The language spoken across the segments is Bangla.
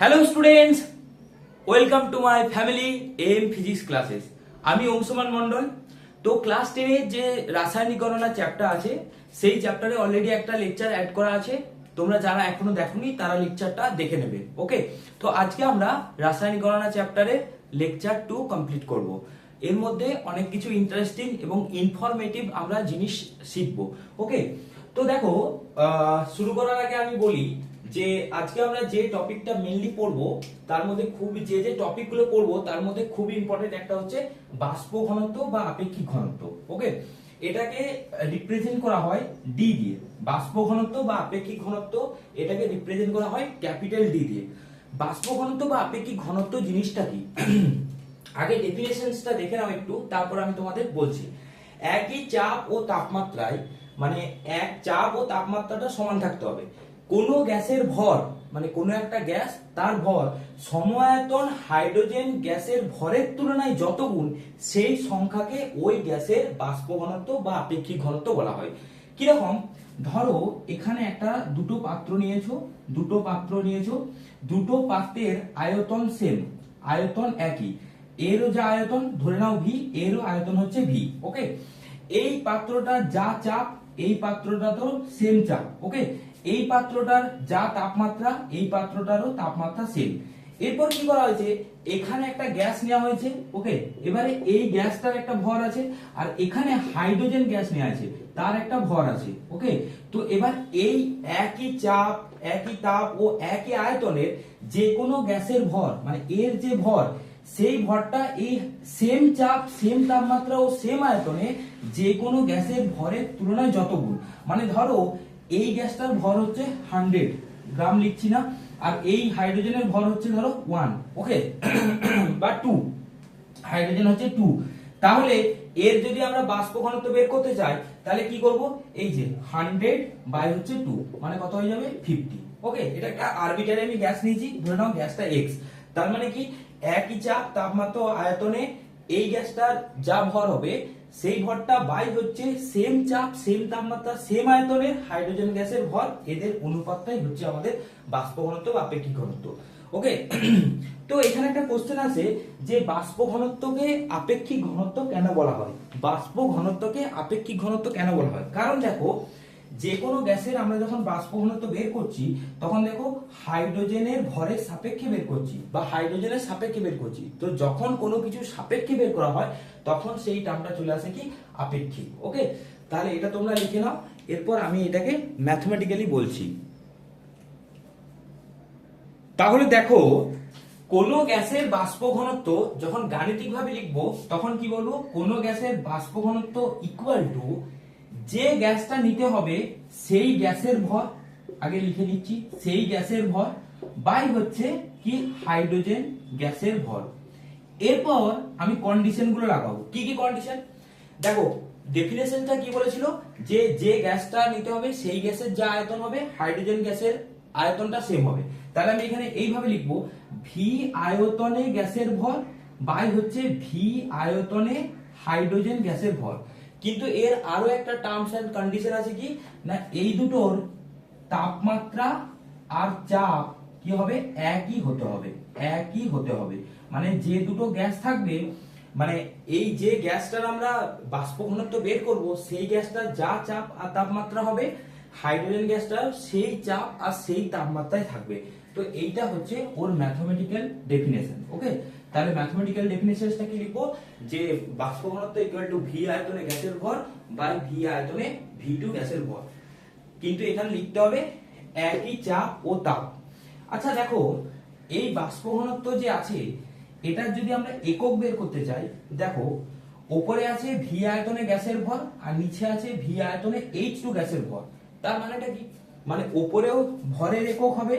Hello students welcome to my family M physics classes আমি অংশুমান মন্ডল তো ক্লাস টেনের যে রাসায়নিক গণনা চ্যাপ্টার আছে, সেই চ্যাপ্টারে অলরেডি একটা লেকচার অ্যাড করা আছে। তোমরা যারা এখনও দেখোনি, তারা লেকচারটা দেখে নেবে ওকে তো আজকে আমরা রাসায়নিক গণনা চ্যাপ্টারে লেকচার টু কমপ্লিট করব। এর মধ্যে অনেক কিছু ইন্টারেস্টিং এবং ইনফরমেটিভ আমরা জিনিস শিখব ওকে তো দেখো শুরু করার আগে আমি বলি যে আজকে আমরা যে টপিকটা মেনলি পড়ব, তার মধ্যে খুব যে যে টপিকগুলো পড়ব, তার মধ্যে খুব ইম্পর্টেন্ট একটা হচ্ছে বাষ্প ঘনত্ব বা আপেক্ষিক ঘনত্ব ওকে এটাকে রিপ্রেজেন্ট করা হয় ডি দিয়ে। বাষ্প ঘনত্ব বা আপেক্ষিক ঘনত্ব, এটাকে রিপ্রেজেন্ট করা হয় ক্যাপিটাল ডি দিয়ে। বাষ্প ঘনত্ব বা আপেক্ষিক ঘনত্ব জিনিসটা কি? আগে ডেফিনেশনসটা দেখে নাও একটু, তারপর আমি তোমাদের বলছি। একই চাপ ও তাপমাত্রায় মানে এক চাপ ও তাপমাত্রাটা সমান থাকতে হবে। কোনো গ্যাসের ভর মানে কোনো একটা গ্যাস তার ভর সমায়তন হাইড্রোজেন গ্যাসের ভরের তুলনায় যত গুণ, সেই সংখ্যাকে ওই গ্যাসের বাষ্প ঘনত্ব বা আপেক্ষিক ঘনত্ব বলা হয়। কীরকম? ধরো, এখানে একটা দুটো পাত্র নিয়েছো, দুটো পাত্র নিয়েছো, দুটো পাত্রের আয়তন সেম আয়তন একই। এরও যা আয়তন, ধরে নাও ভি এরও আয়তন হচ্ছে ভি ওকে এই পাত্রটার যা চাপ, এই পাত্রটা তো সেম চাপ ওকে এই পাত্রটার যা তাপমাত্রা, এই পাত্রটারও তাপমাত্রা সেম এরপর কি করা হয়েছে? এখানে একটা গ্যাস নেওয়া হয়েছে ওকে এবারে এই গ্যাসটার একটা ভর আছে, আর এখানে হাইড্রোজেন গ্যাস নেওয়া আছে তার একটা ভর আছে ওকে তো এবার এই একই চাপ, একই তাপ ও একই আয়তনের যে কোনো গ্যাসের ভর মানে এর যে ভর, সেই ভরটা এই সেম চাপ সেম তাপমাত্রা ও সেম আয়তনে যে কোনো গ্যাসের ভরের তুলনায় যত গুণ। মানে ধরো এই গ্যাসটার ভর হচ্ছে হান্ড্রেড, গ্রাম লিখছি না, আর এই হাইড্রোজেনের ভর হচ্ছে ধরো ওয়ান ওকে বা টু হাইড্রোজেন হচ্ছে টু তাহলে এর যদি আমরা বাষ্প ঘনত্ব বের করতে চাই, তাহলে কি করব? এই যে হান্ড্রেড বাই হচ্ছে টু মানে কত হয়ে যাবে? ফিফটি ওকে এটা একটা আরবিটারি আমি গ্যাস নিয়েছি, ধরে নাও গ্যাসটা এক্স তার মানে কি? একই চাপ তাপমাত্রা আয়তনে এই গ্যাসটার যা ভর হবে সেই ভরটা বাই হচ্ছে সেম চাপ সেম তাপমাত্রা সেম আয়তনের হাইড্রোজেন গ্যাসের ভর। এদের অনুপাতটাই হচ্ছে আমাদের বাষ্প ঘনত্ব বা আপেক্ষিক ঘনত্ব। ওকে তো এখানে একটা কোশ্চেন আছে যে বাষ্প ঘনত্বকে আপেক্ষিক ঘনত্ব কেন বলা হয়? বাষ্প ঘনত্বকে আপেক্ষিক ঘনত্ব কেন বলা হয়? কারণ দেখো যে কোনো গ্যাসের আমরা যখন বাষ্প ঘনত্ব বের করছি, তখন দেখো হাইড্রোজেনের ভরের সাপেক্ষে বের করছি বা হাইড্রোজেনের সাপেক্ষে বের করছি। তো যখন কোনো কিছু সাপেক্ষে বের করা হয়, তখন সেই টার্মটা চলে আসে কি? আপেক্ষিক ওকে তাহলে এটা তোমরা লিখে নাও, এরপর আমি এটাকে ম্যাথমেটিক্যালি বলছি। তাহলে দেখো, কোন গ্যাসের বাষ্প ঘনত্ব যখন গাণিতিকভাবে লিখব, তখন কি বলব? কোন গ্যাসের বাষ্প ঘনত্ব ইকুয়াল টু যে গ্যাসটা নিতে হবে, সেই গ্যাসের ভর, আগে লিখে নিচ্ছি, সেই গ্যাসের ভর, বাই হচ্ছে কি? হাইড্রোজেন গ্যাসের ভর। এরপর আমি কন্ডিশনগুলো লাগাবো। কি কি কন্ডিশন? দেখো, ডেফিনেশনটা কি বলেছিল? যে যে গ্যাসটা নিতে হবে, সেই গ্যাসের যা আয়তন হবে, হাইড্রোজেন গ্যাসের আয়তনটা সেম হবে। তাহলে আমি এখানে এইভাবে লিখব ভি আয়তনে গ্যাসের ভর, বাই হচ্ছে ভি আয়তনে হাইড্রোজেন গ্যাসের ভর। কিন্তু এর আরও একটা টার্মস অ্যান্ড কন্ডিশন আছে কি? না, এই দুটোর তাপমাত্রা আর চাপ কি হবে? একই হতে হবে, একই হতে হবে। মানে যে দুটো গ্যাস থাকবে মানে এই যে গ্যাসটার আমরা বাষ্প ঘনত্ব বের করব, সেই গ্যাসটার যা চাপ আর তাপমাত্রা হবে হাইড্রোজেন গ্যাসটা সেই চাপ আর সেই তাপমাত্রায় থাকবে। তো এইটা হচ্ছে ওর ম্যাথমেটিক্যাল ডেফিনেশন ওকে তাহলে ম্যাথমেটিক্যাল ডেফিনেশনটা কি লিখব? যে বাষ্প ঘনত্ব ইকুয়াল টু ভি আয়তনে গ্যাসের ভর বাই ভি আয়তনে ভি টু গ্যাসের ভর। কিন্তু এখানে লিখতে হবে একই চাপ ও তাপ। আচ্ছা দেখো, এই বাষ্প ঘনত্ব যে আছে এটার যদি আমরা একক বের করতে চাই, দেখো, ওপরে আছে ভি আয়তনে গ্যাসের ভর আর নিচে আছে ভি আয়তনে এইচ টু গ্যাসের ভর। তার মানেটা কি? মানে ওপরেও ভরের একক হবে,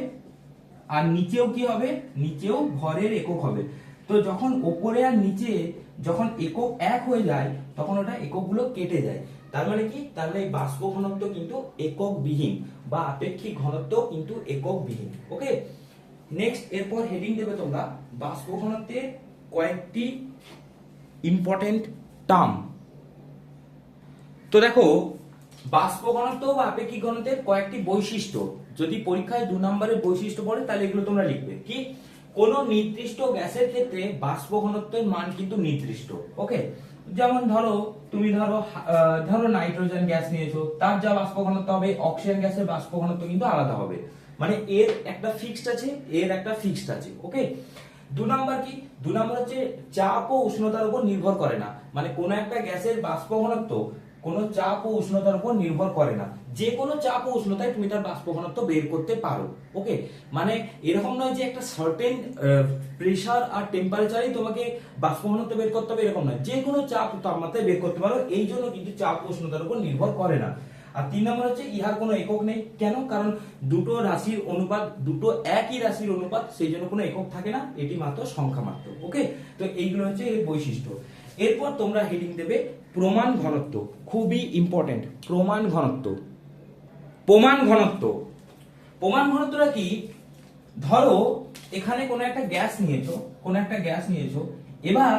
আর নিচেও কি হবে? নিচেও ভরের একক হবে। তো যখন ওপরে আর নিচে যখন একক এক হয়ে যায়, তখন ওটা এককগুলো কেটে যায়। তার মানে কি? তার মানে বাষ্প ঘনত্ব কিন্তু একক বিহীন বা আপেক্ষিক ঘনত্ব কিন্তু একক বিহীন ওকে? নেক্সট এরপর হেডিং দেবে তোমরা। বাষ্প ঘনত্বের কয়েকটি ইম্পর্টেন্ট টার্ম তো দেখো বাষ্প ঘনত্ব বা আপেক্ষিক ঘনত্বের কয়েকটি বৈশিষ্ট্য। যদি পরীক্ষায় দু নম্বরের বৈশিষ্ট্য পড়ে, তাহলে এগুলো তোমরা লিখবে। কি? কোন নির্দিষ্ট গ্যাসের ক্ষেত্রে বাষ্প ঘনত্বের মান কিন্তু নির্দিষ্ট, ওকে? যেমন ধরো, তুমি ধরো ধরো নাইট্রোজেন গ্যাস নিয়েছো, তার যা বাষ্প ঘনত্ব হবে, অক্সিজেন গ্যাসের বাষ্প ঘনত্ব কিন্তু আলাদা হবে। মানে এর একটা ফিক্সড আছে, এর একটা ফিক্সড আছে, ওকে? দু নাম্বার কি? দু নাম্বার হচ্ছে চাপ ও উষ্ণতার উপর নির্ভর করে না। মানে কোন একটা গ্যাসের বাষ্প ঘনত্ব কোনো চাপ ও উষ্ণতার উপর নির্ভর করে না। যে কোনো চাপ ও উষ্ণতায় তুমি তার বাষ্প ঘনত্ব বের করতে পারো ওকে মানে এরকম নয় যে একটা সার্টেন প্রেসার আর টেম্পারেচারই তোমাকে বাষ্প ঘনত্ব বের করতে হবে, এরকম নয়। যে কোনো চাপ তাপমাত্রায় বের করতে পারো, এই জন্য কিন্তু চাপ উষ্ণতার উপর নির্ভর করে না। আর তিন নম্বর হচ্ছে ইহার কোনো একক নেই। কেন? কারণ দুটো রাশির অনুপাত, দুটো একই রাশির অনুপাত, সেই জন্য কোনো একক থাকে না। এটি মাত্র সংখ্যা মাত্র ওকে তো এইগুলো হচ্ছে এর বৈশিষ্ট্য। এরপর তোমরা হেডিং দেবে প্রমাণ ঘনত্ব, খুবই ইম্পর্টেন্ট প্রমাণ ঘনত্ব প্রমাণ ঘনত্ব। প্রমাণ ঘনত্বটা কি? ধরো, এখানে কোনো একটা গ্যাস নিয়েছো, কোনো একটা গ্যাস নিয়েছো, এবার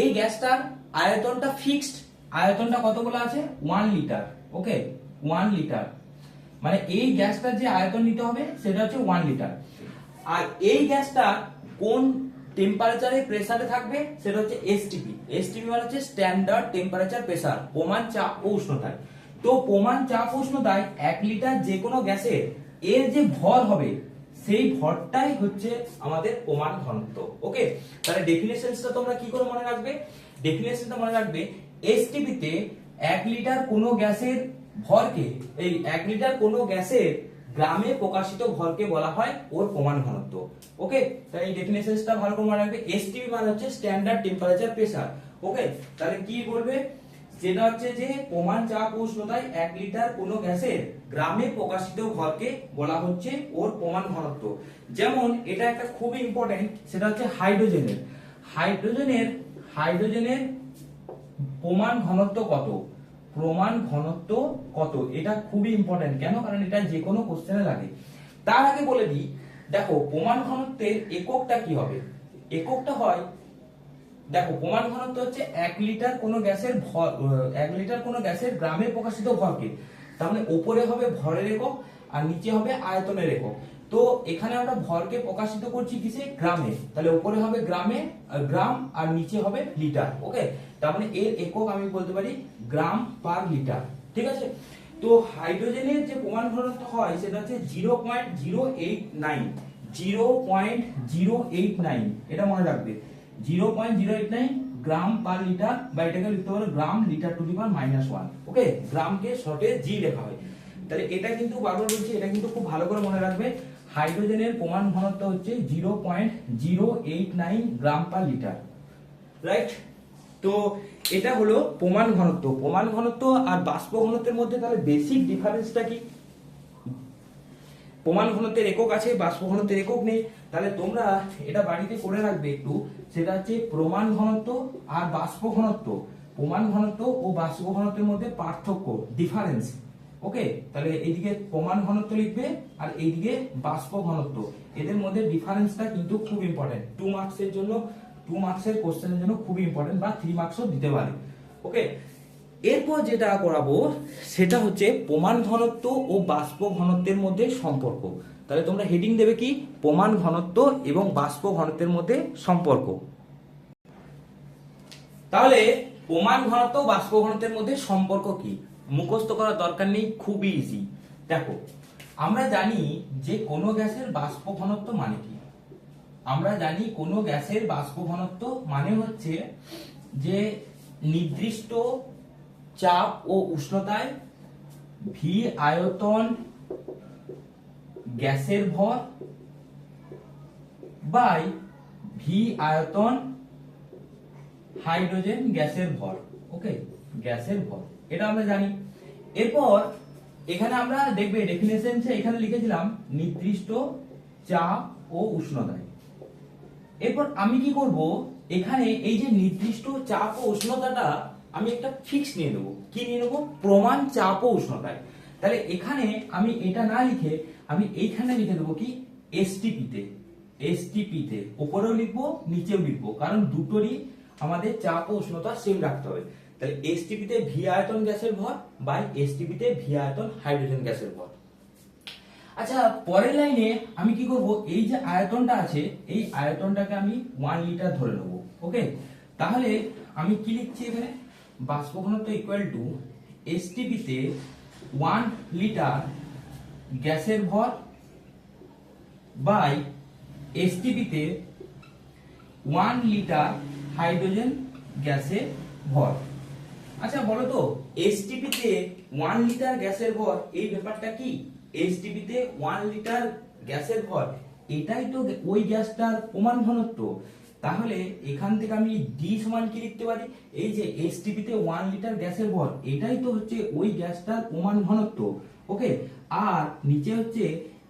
এই গ্যাসটার আয়তনটা ফিক্সড আয়তনটা কত বলা আছে? One litre okay one litre মানে এই গ্যাসটার যে আয়তন নিতে হবে, সেটা হচ্ছে ওয়ান লিটার আর এই গ্যাসটা কোন টেম্পারেচারে প্রেসারে থাকবে, সেটা হচ্ছে এসটিপি এসটিপি মানে হচ্ছে স্ট্যান্ডার্ড টেম্পারেচার প্রেসার প্রমাণ চাপ ও উষ্ণতায়। তো প্রমাণ চাপ উষ্ণতায় এক লিটার যে কোনো গ্যাসের এর যে ভর হবে, সেই ভরটাই হচ্ছে আমাদের প্রমাণ ঘনত্ব ওকে তাহলে ডেফিনেশনসটা তোমরা কি করে মনে রাখবে? ডেফিনেশনটা মনে রাখবে এসটিপি তে এক লিটার কোনো গ্যাসের ভরকে, এই এক লিটার কোনো গ্যাসের গ্রামে প্রকাশিত ভরকে বলা হয় ওর প্রমাণ ঘনত্ব। ওকে তাই এই ডেফিনেশনসটা ভালো করে মনে রাখবে। এসটিপি মানে হচ্ছে স্ট্যান্ডার্ড টেম্পারেচার প্রেসার ওকে তাহলে কি বলবে? যেটা হচ্ছে যে প্রমাণ চাপ উষ্ণতায় এক লিটার কোনো গ্যাসের গ্রামে প্রকাশিত ভরকে বলা হচ্ছে ওর প্রমাণ ঘনত্ব। যেমন এটা একটা খুবই ইম্পর্টেন্ট সেটা হচ্ছে হাইড্রোজেনের হাইড্রোজেনের হাইড্রোজেনের প্রমাণ ঘনত্ব কত? প্রমাণ ঘনত্ব কত? এটা খুবই ইম্পর্টেন্ট কেন? কারণ এটা যে কোনো কোশ্চেনে লাগে। তার আগে বলে দিই, দেখো, প্রমাণ ঘনত্বের এককটা কি হবে? এককটা হয়, দেখো, প্রমাণ ঘনত্ব হচ্ছে এক লিটার কোনো গ্যাসের ভর এক লিটার কোনো গ্যাসের গ্রামে প্রকাশিত ভরকে। তার মানে ওপরে হবে ভরের একক, আর নিচে হবে আয়তনের একক। তো এখানে আমরা ভরকে প্রকাশিত করছি কিসে? গ্রামে। তাহলে উপরে হবে গ্রামে গ্রাম, আর নিচে হবে লিটার। ওকে তার মানে এর একক আমি বলতে পারি গ্রাম পার লিটার, ঠিক আছে? তো হাইড্রোজেনের যে প্রমাণ ঘনত্ব হয় সেটা হচ্ছে zero point zero eight nine, zero point zero eight nine, এটা মনে রাখবে। Zero point zero eight nine gram per litre, বা এটাকে লিখতে পারো gram litre to the power minus one, okay? গ্রামকে শর্টে জি লেখা হয়। তাহলে এটা কিন্তু বারবার বলছি, এটা কিন্তু খুব ভালো করে মনে রাখবে। হাইড্রোজেনের প্রমাণ ঘনত্ব হচ্ছে zero point zero eight nine gram per litre, right? তো এটা হলো প্রমাণ ঘনত্ব। প্রমাণ ঘনত্ব আর বাষ্প ঘনত্বের মধ্যে তাহলে বেসিক ডিফারেন্সটা কি? প্রমাণ ঘনত্বের একক আছে, বাষ্প ঘনত্বের একক নেই। তাহলে তোমরা এটা বাড়িতে করে রাখবে একটু। সেটা হচ্ছে প্রমাণ ঘনত্ব আর বাষ্প ঘনত্ব। প্রমাণ ঘনত্ব ও বাষ্প ঘনত্বের মধ্যে পার্থক্য ডিফারেন্স ওকে তাহলে এইদিকে প্রমাণ ঘনত্ব লিখবে আর এইদিকে বাষ্প ঘনত্ব। এদের মধ্যে ডিফারেন্সটা কিন্তু খুব ইম্পর্টেন্ট টু মার্কসের জন্য টু মার্কসের কোশ্চেনের জন্য খুবই ইম্পর্টেন্ট বা থ্রি মার্কসও দিতে পারে। ওকে এরপর যেটা করাবো, সেটা হচ্ছে প্রমাণ ঘনত্ব ও বাষ্প ঘনত্বের মধ্যে সম্পর্ক। তাহলে তোমরা হেডিং দেবে কি? প্রমাণ ঘনত্ব এবং বাষ্প ঘনত্বের মধ্যে সম্পর্ক। তাহলে প্রমাণ ঘনত্ব বাষ্প ঘনত্বের মধ্যে সম্পর্ক কি? মুখস্থ করার দরকার নেই, খুবই ইজি দেখো, আমরা জানি যে কোনো গ্যাসের বাষ্প ঘনত্ব মানে কি? আমরা জানি কোনো গ্যাসের বাষ্প ঘনত্ব মানে হচ্ছে যে নির্দিষ্ট চাপ ও উষ্ণতায় ভি আয়তন গ্যাসের ভর বাই ভি আয়তন হাইড্রোজেন গ্যাসের ভর ওকে গ্যাসের ভর, এটা আমরা জানি। এরপর এখানে আমরা দেখবে ডেফিনেশন এখানে লিখেছিলাম নির্দিষ্ট চাপ ও উষ্ণতায়। এরপর আমি কি করব? এখানে এই যে নির্দিষ্ট চাপ ও উষ্ণতাটা আমি একটা ফিক্স নিয়ে নেব। কি নিয়ে নেব? প্রমাণ চাপ ও উষ্ণতায়। তাহলে এখানে আমি এটা না লিখে আমি এইখানে লিখে দেবো কি? এসটিপি তে। এসটিপি তে। উপরেও লিখব, নিচেও লিখব। কারণ দুটোরই আমাদের চাপ ও উষ্ণতা সেম রাখতে হবে। তাহলে এসটিপি তে ভি আয়তন গ্যাসের ভর বাই এসটিপি তে ভি আয়তন হাইড্রোজেন গ্যাসের ভর। আচ্ছা পরের লাইনে আমি কি করব? এই যে আয়তনটা আছে, এই আয়তনটাকে আমি ওয়ান লিটার ধরে নেব ওকে তাহলে আমি কি লিখছি এখানে? বাষ্প ঘনত্ব ইকুয়াল টু এসটিপিতে ওয়ান লিটার গ্যাসের ভর বাই এসটিপিতে ওয়ান লিটার হাইড্রোজেন গ্যাসের ভর। আচ্ছা বলো তো এসটিপিতে ওয়ান লিটার গ্যাসের ভর, এই ব্যাপারটা কি? এসটিপিতে ওয়ান লিটার গ্যাসের ভর, এটাই তো ওই গ্যাসটার প্রমাণ ঘনত্ব। তাহলে এখান থেকে আমি ডি সমান কি লিখতে পারি? এই যে এসটিপিতে ওয়ান লিটার গ্যাসের ভর, এটাই তো হচ্ছে ওই গ্যাসটার প্রমাণ ঘনত্ব। ওকে আর নিচে হচ্ছে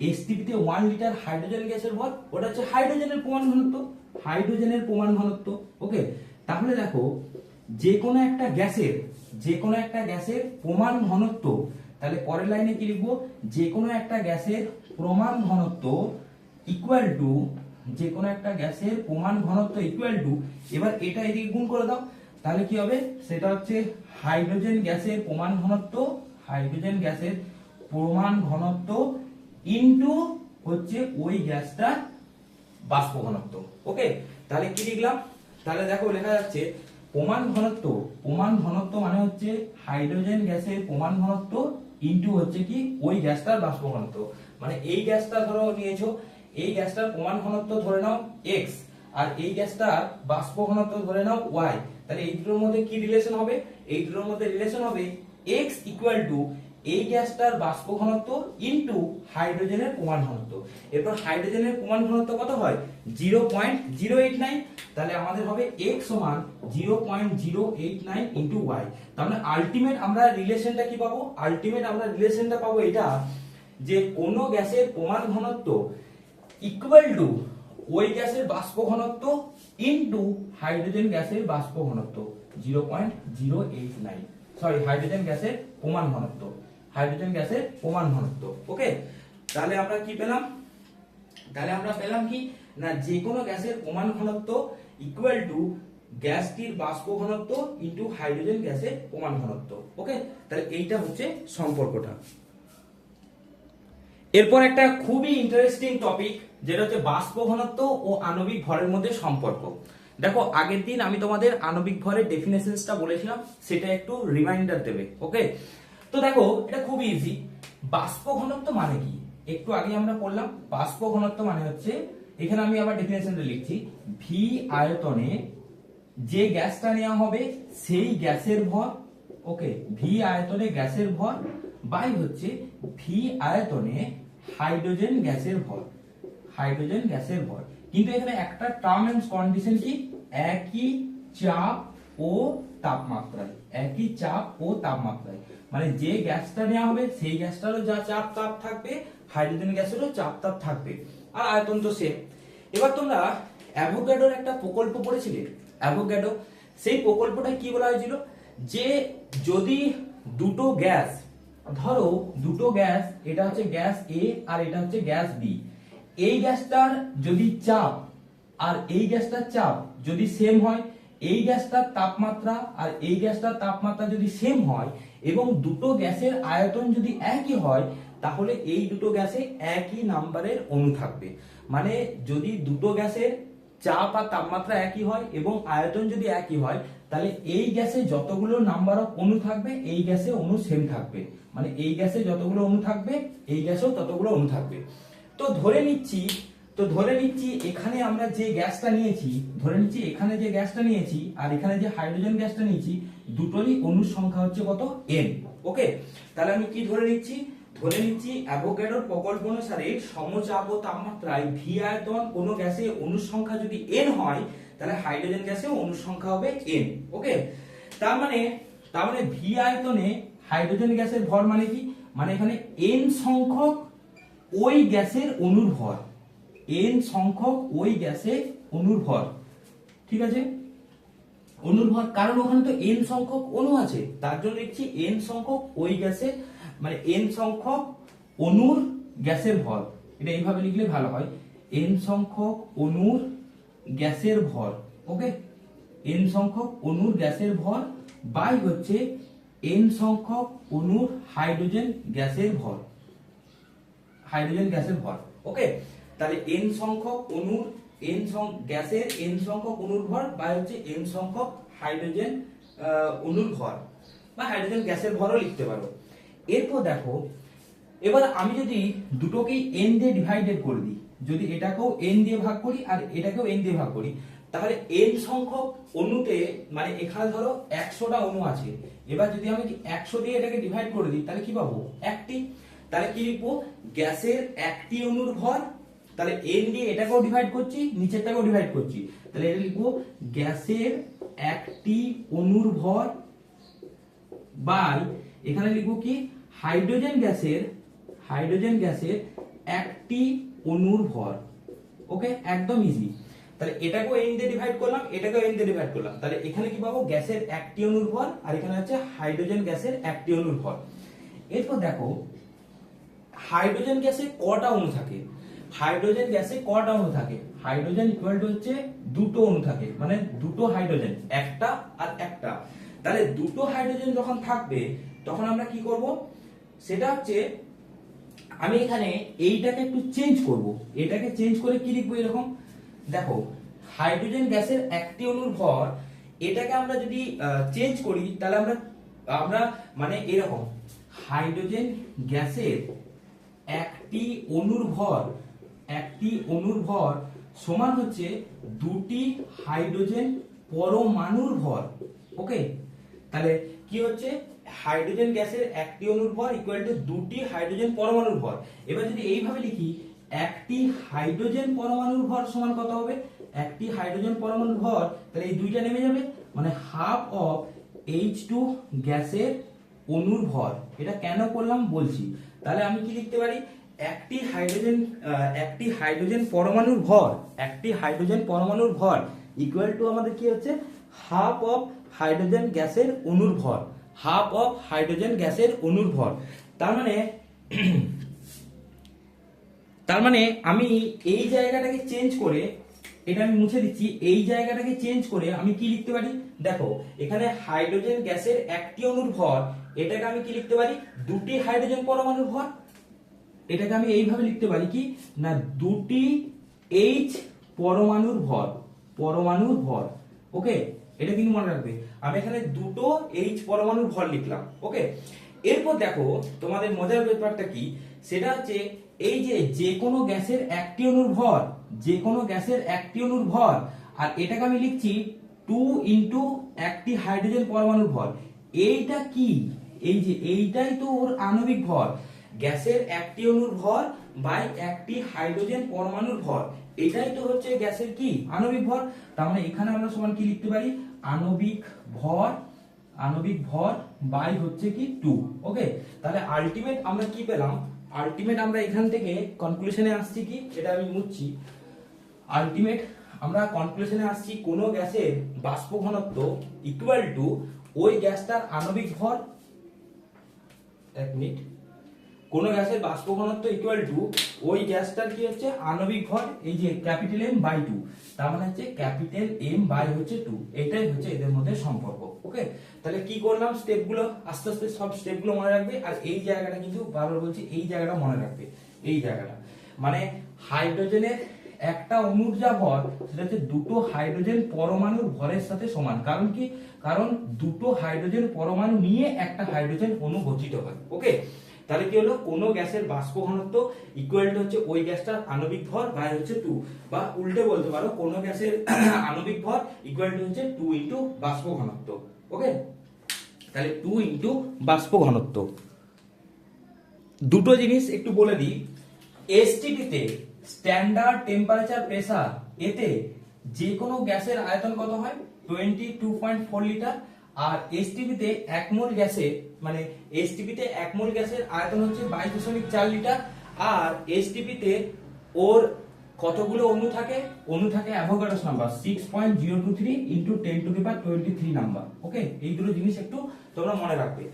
এসটিপিতে ওয়ান লিটার হাইড্রোজেন গ্যাসের ভর, ওটা হচ্ছে হাইড্রোজেনের প্রমাণ ঘনত্ব। হাইড্রোজেনের প্রমাণ ঘনত্ব। ওকে তাহলে দেখো যে কোনো একটা গ্যাসের যে কোনো একটা গ্যাসের প্রমাণ ঘনত্ব তাহলে পরের লাইনে কি লিখব? যে কোনো একটা গ্যাসের প্রমাণ ঘনত্ব ইকুয়াল টু যে কোনো একটা গ্যাসের প্রমাণ ঘনত্ব ইকুয়াল টু এবার এটা এদিকে গুণ করে দাও। তাহলে কি হবে? সেটা হচ্ছে হাইড্রোজেন গ্যাসের প্রমাণ ঘনত্ব, হাইড্রোজেন গ্যাসের প্রমাণ ঘনত্ব ইনটু হচ্ছে ওই গ্যাসটার বাষ্প ঘনত্ব। ওকে? তাহলে কি লিখলাম? তাহলে দেখো লেখা যাচ্ছে প্রমাণ ঘনত্ব প্রমাণ ঘনত্ব মানে হচ্ছে হাইড্রোজেন গ্যাসের প্রমাণ ঘনত্ব ইনটু হচ্ছে কি ওই গ্যাসটার বাষ্প ঘনত্ব মানে এই গ্যাসটা ধরো নিয়েছো, এই গ্যাসটার প্রমাণ ঘনত্ব ধরে নাও এক্স আর এই গ্যাসটার বাষ্প ঘনত্ব ধরে নাও ওয়াই তাহলে এই দুটোর মধ্যে কি রিলেশন হবে? এই দুটোর মধ্যে রিলেশন হবে এক্স ইকুয়াল টু এই গ্যাসটার বাষ্প ঘনত্ব ইনটু হাইড্রোজেনের প্রমাণ ঘনত্ব। এরপর হাইড্রোজেনের প্রমাণ ঘনত্ব কত হয়? Zero point zero eight nine তাহলে আমাদের হবে এক্স সমান zero point zero eight nine into Y মানে আলটিমেট আমরা রিলেশনটা কি পাবো? আলটিমেট আমরা রিলেশনটা পাবো এটা যে কোন গ্যাসের প্রমাণ ঘনত্ব ইকুয়াল টু ওই গ্যাসের বাষ্প ঘনত্ব ইনটু হাইড্রোজেন গ্যাসের বাষ্প ঘনত্ব zero point zero eight nine sorry hydrogen গ্যাসের প্রমাণ ঘনত্ব। হাইড্রোজেন গ্যাসের প্রমাণ ঘনত্ব ওকে তাহলে আমরা কি পেলাম? তাহলে আমরা পেলাম কি? না যে কোনো গ্যাসের প্রমাণ ঘনত্ব ইকুয়াল টু গ্যাসটির বাষ্প ঘনত্ব ইনটু হাইড্রোজেন গ্যাসের প্রমাণ ঘনত্ব ওকে তাহলে এইটা হচ্ছে সম্পর্কটা। এরপর একটা খুবই ইন্টারেস্টিং টপিক যেটা হচ্ছে বাষ্প ঘনত্ব ও আণবিক ভরের মধ্যে সম্পর্ক। দেখো, আগের দিন আমি তোমাদের আণবিক ভরের ডেফিনেশনসটা বলেছিলাম, সেটা একটু রিমাইন্ডার দেবে ওকে তো দেখো, এটা খুব ইজি বাষ্প ঘনত্ব মানে কি? একটু আগে আমরা পড়লাম, বাষ্প ঘনত্ব মানে হচ্ছে, এখানে আমি আবার ডেফিনেশনটা লিখছি ভি আয়তনে যে গ্যাসটা নেওয়া হবে, সেই গ্যাসের ভর ওকে ভি আয়তনে গ্যাসের ভর বাই হচ্ছে ভি আয়তনে হাইড্রোজেন গ্যাসের ভর হাইড্রোজেন গ্যাসের ভর। কিন্তু এখানে একটা টার্ম এন্ড কন্ডিশন কি? একই চাপ ও তাপমাত্রায়, একই চাপ ও তাপমাত্রায়। মানে যে গ্যাসটা নেওয়া হবে, সেই গ্যাসটারও যা চাপ তাপ থাকবে, হাইড্রোজেন গ্যাসেরও চাপ তাপ থাকবে। আর আয়তন তো সেম এবার তোমরা অ্যাভোগাডোর একটা প্রকল্প পড়েছিলে অ্যাভোগাডো সেই প্রকল্পটা কি বলা হয়েছিল? যে যদি দুটো গ্যাস, ধরো দুটো গ্যাস, এটা হচ্ছে গ্যাস এ আর এটা হচ্ছে গ্যাস বি এই গ্যাসটার যদি চাপ আর এই গ্যাসটার চাপ যদি সেম হয় এই গ্যাসটার তাপমাত্রা আর এই গ্যাসটার তাপমাত্রা যদি সেম হয় এবং দুটো গ্যাসের আয়তন যদি একই হয়, তাহলে এই দুটো গ্যাসে একই নাম্বারের অণু থাকবে। মানে যদি দুটো গ্যাসের চাপ আর তাপমাত্রা একই হয় এবং আয়তন যদি একই হয়, তাহলে এই গ্যাসে যতগুলো নাম্বার অফ অণু থাকবে, এই গ্যাসে অণু সেম থাকবে। মানে এই গ্যাসে যতগুলো অণু থাকবে, এই গ্যাসেও ততগুলো অণু থাকবে। তো ধরে নিচ্ছি তো ধরে নিচ্ছি এখানে আমরা যে গ্যাসটা নিয়েছি, ধরে নিচ্ছি এখানে যে গ্যাসটা নিয়েছি আর এখানে যে হাইড্রোজেন গ্যাসটা নিয়েছি, দুটোরই অণুর সংখ্যা হচ্ছে কত? এন ওকে তাহলে আমি কি ধরে নিচ্ছি? ধরে নিচ্ছি অ্যাভোগাড্রোর প্রকল্প অনুসারে সমচাপ ও তাপমাত্রায় ভি আয়তন কোন গ্যাসে অণুর সংখ্যা যদি এন হয়, তাহলে হাইড্রোজেন গ্যাসে অণুর সংখ্যা হবে এন ওকে তার মানে তার মানে ভি আয়তনে হাইড্রোজেন গ্যাসের ভর মানে কি? মানে এখানে এন সংখ্যক ওই গ্যাসের অণুর ভর। এন সংখ্যক ওই গ্যাসে অণুর ভর ঠিক আছে? অণুর ভর কারণ ওখানে তো এন সংখ্যক অণু আছে। তার জন্য লিখছি এন সংখ্যক ওই গ্যাসে মানে এন সংখ্যক অনুর গ্যাসের ভর। এটা এইভাবে লিখলে ভালো হয়। এন সংখ্যক অনুর গ্যাসের ভর, ওকে? এন সংখ্যক অনুর গ্যাসের ভর বাই হচ্ছে এন সংখ্যক অণুর হাইড্রোজেন গ্যাসের ভর। হাইড্রোজেন গ্যাসের ভর, ওকে? তাহলে এন সংখ্যক অণুর এন গ্যাসের এন সংখ্যক অণুর ভর বা হচ্ছে এন সংখ্যক হাইড্রোজেন অণুর ভর বা হাইড্রোজেন গ্যাসের ভরও লিখতে পারো। এরপর দেখো, এবার আমি যদি দুটোকেই এন দিয়ে ডিভাইডেড করে দিই, যদি এটাকেও এন দিয়ে ভাগ করি আর এটাকেও এন দিয়ে ভাগ করি, তাহলে এন সংখ্যক অণুতে মানে এখানে ধরো একশোটা অণু আছে, এবার যদি আমি একশো দিয়ে এটাকে ডিভাইড করে দিই, তাহলে কি পাবো? একটি। তাহলে কি লিখব? গ্যাসের একটি অণুর ভর তাহলে এন দিয়ে এটাকেও ডিভাইড করছি, নিচেরটাকেও ডিভাইড করছি। তাহলে এটা লিখব, গ্যাসের একটি অণুর ভর বাই, এখানে লিখব কি? হাইড্রোজেন গ্যাসের হাইড্রোজেন গ্যাসের একটি অণুর ভর ওকে? একদম ইজি তাহলে এটাকেও এন দিয়ে ডিভাইড করলাম, এটাকেও এন দিয়ে ডিভাইড করলাম। তাহলে এখানে কি পাবো? গ্যাসের একটি অণুর ভর আর এখানে হচ্ছে হাইড্রোজেন গ্যাসের একটি অণুর ভর এরপর দেখো, হাইড্রোজেন গ্যাসে কটা অণু থাকে? হাইড্রোজেন গ্যাসে কটা অণু থাকে? হাইড্রোজেন ইকুয়াল টু হচ্ছে দুটো অণু থাকে মানে দুটো হাইড্রোজেন, একটা আর একটা। তাহলে দুটো হাইড্রোজেন যখন থাকবে, তখন আমরা কি করব? সেটা হচ্ছে, আমি এখানে এইটাকে একটু চেঞ্জ করব। এটাকে চেঞ্জ করে কি লিখব এরকম? দেখো, হাইড্রোজেন গ্যাসের একটি অণুর ভর, এটাকে আমরা যদি চেঞ্জ করি, তাহলে আমরা আমরা মানে এরকম, হাইড্রোজেন গ্যাসের একটি অণুর ভর একটি অণুর ভর সমান হচ্ছে দুটি হাইড্রোজেন পরমাণুর ভর ওকে? তাহলে কি হচ্ছে? হাইড্রোজেন গ্যাসের একটি অণুর ভর ইকুয়াল টু দুটি হাইড্রোজেন পরমাণুর ভর এবার যদি এইভাবে লিখি, একটি হাইড্রোজেন পরমাণুর ভর সমান কত হবে? একটি হাইড্রোজেন পরমাণুর ভর তাহলে এই দুইটা নেমে যাবে? মানে হাফ অফ এইচ টু গ্যাসের অণুর ভর এটা কেন করলাম? বলছি। তাহলে আমি কি লিখতে পারি? একটি হাইড্রোজেন একটি হাইড্রোজেন পরমাণুর ভর, একটি হাইড্রোজেন পরমাণুর ভর ইকুয়াল টু আমাদের কি হচ্ছে? হাফ অফ হাইড্রোজেন গ্যাসের অণুর ভর হাফ অফ হাইড্রোজেন গ্যাসের অণুর ভর। তার মানে তার মানে আমি এই জায়গাটাকে চেঞ্জ করে, এটা আমি মুছে দিচ্ছি, এই জায়গাটাকে চেঞ্জ করে আমি কি লিখতে পারি? দেখো, এখানে হাইড্রোজেন গ্যাসের একটি অণুর ভর, এটাকে আমি কি লিখতে পারি? দুটি হাইড্রোজেন পরমাণুর ভর। এটাকে আমি এইভাবে লিখতে পারি কি? না, দুটি এইচ পরমাণুর ভর পরমাণুর ভর ওকে এটা কিন্তু মনে রাখবে। আমি এখানে দুটো এইচ পরমাণুর ভর লিখলাম ওকে এরপর দেখো, তোমাদের মজার ব্যাপারটা কি? সেটা হচ্ছে, এই যে যে কোনো গ্যাসের একটি অণুর ভর যে কোনো গ্যাসের একটি অণুর ভর, আর এটাকে আমি লিখছি টু ইন্টু একটি হাইড্রোজেন পরমাণুর ভর। এইটা কি? এই যে এইটাই তো ওর আণবিক ভর। গ্যাসের একটি অণুর ভর বাই একটি হাইড্রোজেন পরমাণুর ভর। এটাই তো হচ্ছে গ্যাসের কি? আণবিক ভর। মানে এখানে আমরা সমান কি লিখতে পারি? আণবিক ভর আণবিক ভর বাই হচ্ছে কি টু। ওকে? তাহলে আলটিমেট আমরা কি পেলাম? আলটিমেট আমরা এখান থেকে কনক্লুশনে আসছি কি? এটা আমি মুছছি। আলটিমেট আমরা কনক্লুশনে আসছি কোন গ্যাসের বাষ্প ঘনত্ব ইকুয়াল টু ওই গ্যাসটার আণবিক ভর। এক মিনিট কোন গ্যাসের বাষ্প ঘনত্ব ইকুয়াল টু ওই গ্যাসটার কি হচ্ছে? আণবিক ভর এই যে ক্যাপিটাল এম বাই টু তার মানে হচ্ছে ক্যাপিটাল এম বাই হচ্ছে টু এটাই হচ্ছে এদের মধ্যে সম্পর্ক ওকে তাহলে কি করলাম? স্টেপগুলো আস্তে আস্তে সব স্টেপগুলো মনে রাখবে, আর এই জায়গাটা কিন্তু বারবার বলছি, এই জায়গাটা মনে রাখবে, এই জায়গাটা। মানে হাইড্রোজেনের একটা অণুর যা ভর সেটা হচ্ছে দুটো হাইড্রোজেন পরমাণুর ভরের সাথে সমান, কারণ কি? কারণ দুটো হাইড্রোজেন পরমাণু নিয়ে একটা হাইড্রোজেন অণু গঠিত হয় ওকে তাহলে কি হলো? কোনো গ্যাসের বাষ্প ঘনত্ব ইকুয়াল টু হচ্ছে ওই গ্যাসটার আণবিক ভর বাই হচ্ছে টু বা উল্টে বলতে পারো, কোনো গ্যাসের আণবিক ভর ইকুয়াল টু হচ্ছে টু ইন্টু বাষ্প ঘনত্ব ওকে তাহলে টু ইন্টু বাষ্প ঘনত্ব। দুটো জিনিস একটু বলে দিই। এসটিপিতে স্ট্যান্ডার্ড টেম্পারেচার প্রেসার এতে যে কোনো গ্যাসের আয়তন কত হয়? Twenty two point four litre আর এসটিপিতে এক মোল গ্যাসে মানে এসটিপিতে এক মোল গ্যাসের আয়তন হচ্ছে বাইশ দশমিক চার লিটার, আর এসটিপিতে ওর কতগুলো অণু থাকে? অণু থাকে Avogadro's number six point zero two three into ten to the power twenty three number okay এই দুটো জিনিস একটু তোমরা মনে রাখবে।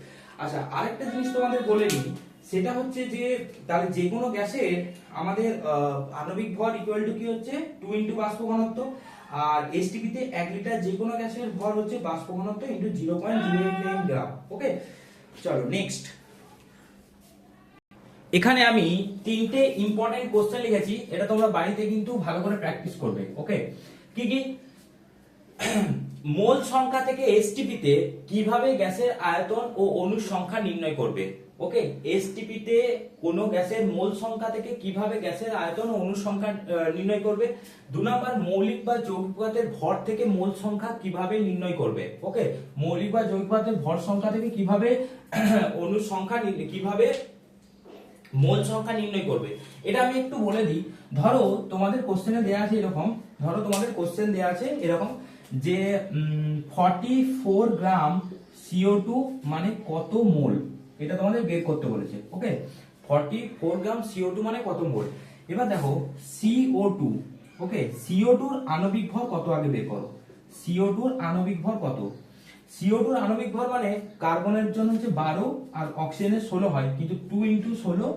আচ্ছা আরেকটা জিনিস তোমাদের বলে নিই, সেটা হচ্ছে যে তাহলে যে কোনো গ্যাসের আমাদের আণবিক ভর ইকুয়াল টু কি হচ্ছে? টু ইন্টু বাষ্প ঘনত্ব আর এসটিপিতে এক লিটার যে কোনো গ্যাসের ভর হচ্ছে বাষ্প ঘনত্ব into zero point zero gram okay চলো নেক্সট এখানে আমি তিনটে ইম্পর্টেন্ট কোশ্চেন লিখেছি, এটা তোমরা বাড়িতে কিন্তু ভালো করে প্র্যাকটিস করবে ওকে কি কি? মোল সংখ্যা থেকে এসটিপিতে কীভাবে গ্যাসের আয়তন ও অণুর সংখ্যা নির্ণয় করবে? ওকে এসটিপিতে কোনো গ্যাসের মোল সংখ্যা থেকে কীভাবে গ্যাসের আয়তন ও অণুর সংখ্যা নির্ণয় করবে? দু নম্বর, মৌলিক বা যৌগিক ভর থেকে মোল সংখ্যা কীভাবে নির্ণয় করবে? ওকে মৌলিক বা যৌগিক ভর সংখ্যা থেকে কীভাবে অণুর সংখ্যা নির্ণয়- কীভাবে মোল সংখ্যা নির্ণয় করবে? এটা আমি একটু বলে দিই। ধরো, তোমাদের কোশ্চেনে দেয়া আছে এরকম, ধরো তোমাদের কোশ্চেন দেয়া আছে এরকম যে forty four gram CO two মানে কত মোল? এটা তোমাদের বের করতে বলেছে okay forty four gram CO two মানে কত মোল? এবার দেখো সিও টু ওকে সিও টুর আণবিক ভর কত আগে বের করো? সিও টুর আণবিক ভর কত? সিও টুর আণবিক ভর মানে কার্বনের জন্য হচ্ছে বারো আর অক্সিজেনের ষোলো হয়, কিন্তু টু ইন্টু ষোলো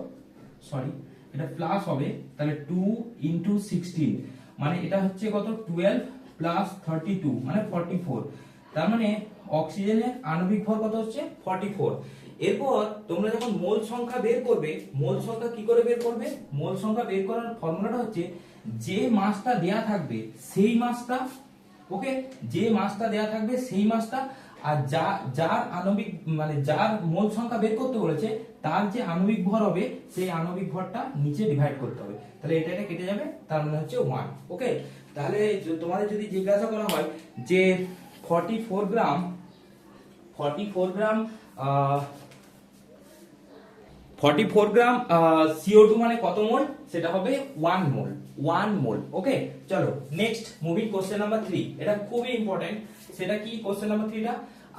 সরি এটা প্লাস হবে, তাহলে টু ইন্টু সিক্সটিন মানে এটা হচ্ছে কত? টুয়েলভ প্লাস থার্টি টু মানে ফর্টি ফোর তার মানে অক্সিজেনের আণবিক ভর কত হচ্ছে? ফর্টি ফোর এরপর তোমরা যখন মোল সংখ্যা বের করবে, মোল সংখ্যা কি করে বের করবে? মোল সংখ্যা বের করার ফর্মুলাটা হচ্ছে যে মাসটা দেয়া থাকবে, সেই মাসটা, ওকে? যে মাসটা দেয়া থাকবে, সেই মাসটা, আর যা, যার আণবিক মানে যার মোল সংখ্যা বের করতে বলেছে, তার যে আণবিক ভর হবে, সেই আণবিক ভরটা নিচে ডিভাইড করতে হবে। তাহলে এটা এটা কেটে যাবে, তার মানে হচ্ছে ওয়ান ওকে? তাহলে তোমাদের যদি জিজ্ঞাসা করা হয় যে forty four gram forty four gram forty four gram CO two মানে কত মোল? সেটা হবে one mole one mole okay চলো next moving question number three এটা খুবই ইম্পর্টেন্ট সেটা কি কোশ্চেন নাম্বার থ্রিটা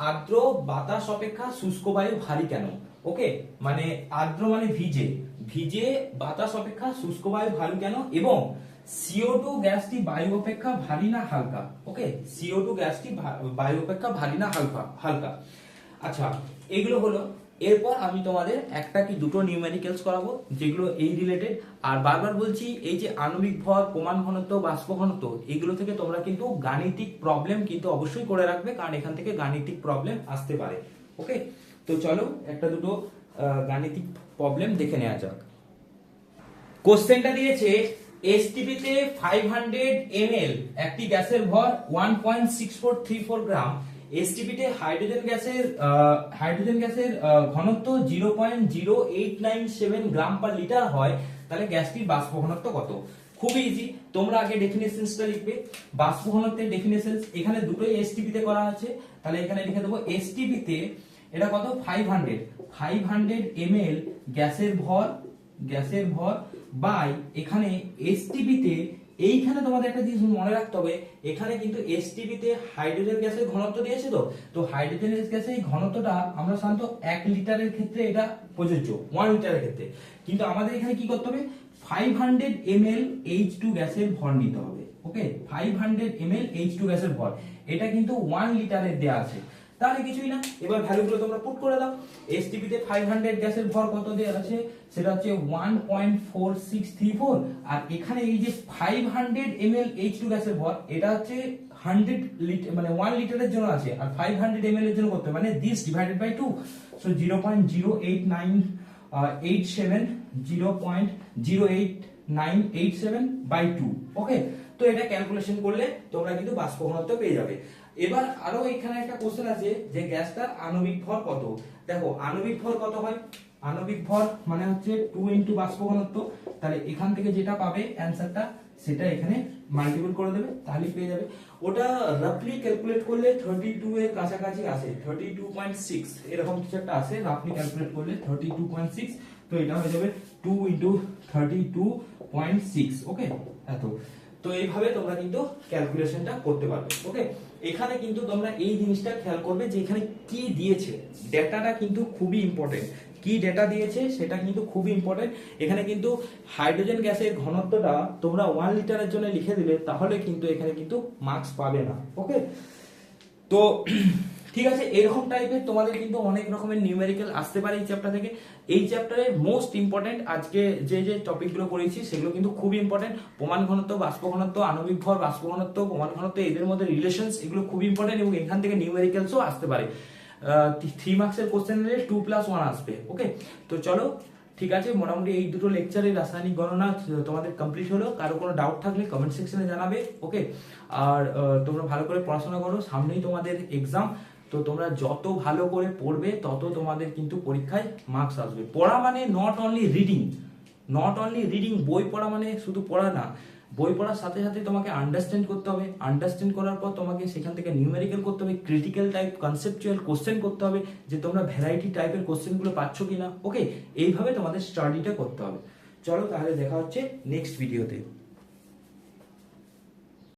আর্দ্র বাতাস অপেক্ষা শুষ্ক বায়ু ভারী কেন? ওকে মানে আর্দ্র মানে ভিজে ভিজে বাতাস অপেক্ষা শুষ্ক বায়ু ভারী কেন? এবং সিও টু গ্যাসটি বায়ু অপেক্ষা ভারী না হালকা? ওকে সিও টু গ্যাসটি বায়ু অপেক্ষা ভারী না হালকা হালকা। আচ্ছা এগুলো হলো এরপর আমি তোমাদের একটা কি দুটো নিউমেরিক্যালস করাবো, যেগুলো এই রিলেটেড আর বারবার বলছি, এই যে আণবিক ভর প্রমাণ ঘনত্ব, বাষ্প ঘনত্ব, এগুলো থেকে তোমরা কিন্তু গাণিতিক প্রবলেম কিন্তু অবশ্যই করে রাখবে, কারণ এখান থেকে গাণিতিক প্রবলেম আসতে পারে। ওকে তো চলো, একটা দুটো গাণিতিক প্রবলেম দেখে নেওয়া যাক। কোশ্চেনটা দিয়েছে এসটিপিতে ফাইভ হান্ড্রেড এমএল একটি গ্যাসের ভর one point six four three four gram এসটিপিতে hydrogen গ্যাসের হাইড্রোজেন গ্যাসের ঘনত্ব zero point zero eight nine seven gram per litre হয়, তাহলে গ্যাসটির বাষ্প ঘনত্ব কত? খুবই ইজি তোমরা আগে ডেফিনেশনসটা লিখবে। বাষ্প ঘনত্বের ডেফিনেশন এখানে দুটোই এসটিপিতে করা আছে। তাহলে এখানে লিখে দেবো এসটিপিতে এটা কত? Five hundred five hundred ML গ্যাসের ভর গ্যাসের ভর বাই এখানে এসটিপিতে এইখানে তোমাদের একটা জিনিস মনে রাখতে হবে, এখানে কিন্তু এসটিপিতে হাইড্রোজেন গ্যাসের ঘনত্ব দিয়েছে তো। তো হাইড্রোজেন গ্যাসের ঘনত্বটা আমরা সাধারণত এক লিটারের ক্ষেত্রে এটা প্রযোজ্য ওয়ান লিটারের ক্ষেত্রে। কিন্তু আমাদের এখানে কি করতে হবে? Five hundred M L H two গ্যাসের ভর নিতে হবে okay five hundred M L H two গ্যাসের ভর। এটা কিন্তু ওয়ান লিটারের দেওয়া আছে। তাহলে কিছুই না। এবার ভ্যালুগুলো তোমরা পুট করে দাও। এসটিপি তে 500 গ্যাসের ভর কত দেওয়া আছে? সেটা হচ্ছে 1.4634 আর এখানে এই যে five hundred M L H two গ্যাসের ভর, এটা হচ্ছে 100 লিটার মানে 1 লিটারের জন্য আছে। আর 500 ml এর জন্য করতে। মানে this divided by 2 so 0.089 87 0.08987 by 2 okay তো এটা ক্যালকুলেশন করলে তোমরা কিন্তু বাষ্প ঘনত্ব পেয়ে যাবে। এবার আরও এখানে একটা কোশ্চেন আছে যে গ্যাসটার আণবিক ভর কত? দেখো, আণবিক ভর কত হয়? আণবিক ভর মানে হচ্ছে টু ইন্টু বাষ্প ঘনত্ব তাহলে এখান থেকে যেটা পাবে অ্যান্সারটা সেটা এখানে মাল্টিপল করে দেবে তাহলে পেয়ে যাবে। ওটা রাফলি ক্যালকুলেট করলে থার্টি টু এর কাছাকাছি আসে থার্টি টু পয়েন্ট সিক্স এরকম কিছু একটা আসে রাফলি ক্যালকুলেট করলে থার্টি টু পয়েন্ট সিক্স তো এটা হয়ে যাবে two into thirty two point six okay এত। তো এইভাবে তোমরা কিন্তু ক্যালকুলেশনটা করতে পারবে ওকে এখানে কিন্তু তোমরা এই জিনিসটা খেয়াল করবে যে এখানে কি দিয়েছে। ডেটাটা কিন্তু খুবই ইম্পর্টেন্ট কি ডেটা দিয়েছে সেটা কিন্তু খুবই ইম্পর্টেন্ট এখানে কিন্তু হাইড্রোজেন গ্যাসের ঘনত্বটা তোমরা ওয়ান লিটারের জন্য লিখে দিলে, তাহলে কিন্তু এখানে কিন্তু মার্কস পাবে না। ওকে তো ঠিক আছে, এরকম টাইপের তোমাদের কিন্তু অনেক রকমের নিউমেরিক্যাল আসতে পারে এই চ্যাপ্টার থেকে। এই চ্যাপ্টারে মোস্ট ইম্পর্টেন্ট আজকে যে যে টপিকগুলো করেছি, সেগুলো কিন্তু খুব ইম্পর্টেন্ট প্রমাণ ঘনত্ব, বাষ্প ঘনত্ব, আণবিক ভর, বাষ্প ঘনত্ব, প্রমাণ ঘনত্ব, এদের মধ্যে রিলেশনস এগুলো খুব ইম্পর্টেন্ট এবং এখান থেকে নিউমেরিক্যালসও আসতে পারে। থ্রি মার্কসের কোশ্চেন টু প্লাস ওয়ান আসবে ওকে তো চলো, ঠিক আছে, মোটামুটি এই দুটো লেকচারে রাসায়নিক গণনা তোমাদের কমপ্লিট হলো। কারও কোনো ডাউট থাকলে কমেন্ট সেকশনে জানাবে ওকে আর তোমরা ভালো করে পড়াশোনা করো, সামনেই তোমাদের এক্সাম তো তোমরা যত ভালো করে পড়বে, তত তোমাদের কিন্তু পরীক্ষায় মার্কস আসবে। পড়া মানে not only reading not only reading বই পড়া মানে শুধু পড়া না, বই পড়ার সাথে সাথে তোমাকে আন্ডারস্ট্যান্ড করতে হবে। আন্ডারস্ট্যান্ড করার পর তোমাকে সেখান থেকে নিউমেরিক্যাল করতে হবে ক্রিটিক্যাল টাইপ কনসেপচুয়াল কোশ্চেন করতে হবে, যে তোমরা ভ্যারাইটি টাইপের কোশ্চেনগুলো পাচ্ছ কি না ওকে এইভাবে তোমাদের স্টাডিটা করতে হবে। চলো তাহলে দেখা হচ্ছে নেক্সট ভিডিওতে